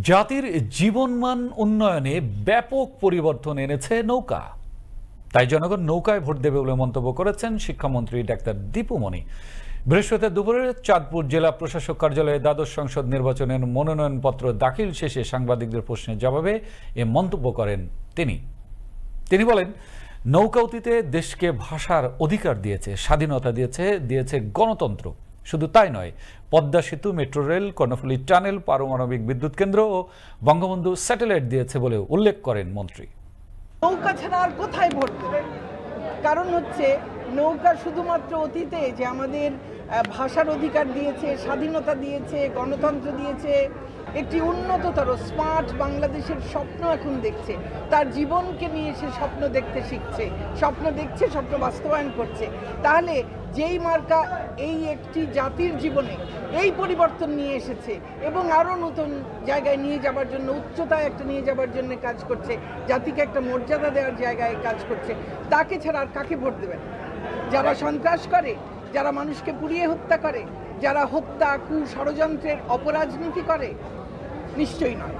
জাতির জীবনমান উন্নয়নে ব্যাপক পরিবর্তন এনেছে নৌকা। তাই জনগণ নৌকায় ভোট দেবে বলে মন্তব্য করেছেন শিক্ষামন্ত্রী ডাক্তার দীপুমণি বৃহস্পতিবার দুপুরে চাঁদপুর জেলা প্রশাসক কার্যালয়ে দ্বাদশ সংসদ নির্বাচনের মনোনয়নপত্র দাখিল শেষে সাংবাদিকদের প্রশ্নের জবাবে এ মন্তব্য করেন তিনি। তিনি বলেন, নৌকা অতীতে দেশকে ভাষার অধিকার দিয়েছে, স্বাধীনতা দিয়েছে দিয়েছে গণতন্ত্র। শুধু তাই নয়, পদ্মা সেতু, মেট্রো রেল, কর্ণফুলী টানেল, পারমাণবিক বিদ্যুৎ কেন্দ্র ও বঙ্গবন্ধু স্যাটেলাইট দিয়েছে বলে উল্লেখ করেন মন্ত্রী। নৌকা ছাড়া আর কোথায় ভর্তি কারণ হচ্ছে নৌকা শুধুমাত্র অতীতে যে আমাদের ভাষার অধিকার দিয়েছে, স্বাধীনতা দিয়েছে, গণতন্ত্র দিয়েছে। একটি উন্নততর, স্মার্ট বাংলাদেশের স্বপ্ন এখন দেখছে। তার জীবনকে নিয়ে সে স্বপ্ন দেখতে শিখছে। স্বপ্ন দেখছে, স্বপ্ন বাস্তবায়ন করছে। তাহলে যেই মার্কা এই একটি জাতির জীবনে এই পরিবর্তন নিয়ে এসেছে এবং আরও নতুন জায়গায় নিয়ে যাবার জন্য, উচ্চতায় একটা নিয়ে যাবার জন্য কাজ করছে, জাতিকে একটা মর্যাদা দেওয়ার জায়গায় কাজ করছে, তাকে ছাড়া আর কাকে ভোট দেবেন? যারা সন্ত্রাস করে যারা মানুষকে পুড়িয়ে হত্যা করে যারা হত্যা কু ষড়যন্ত্রের অপরাজনীতি করে নিশ্চয়ই নয়।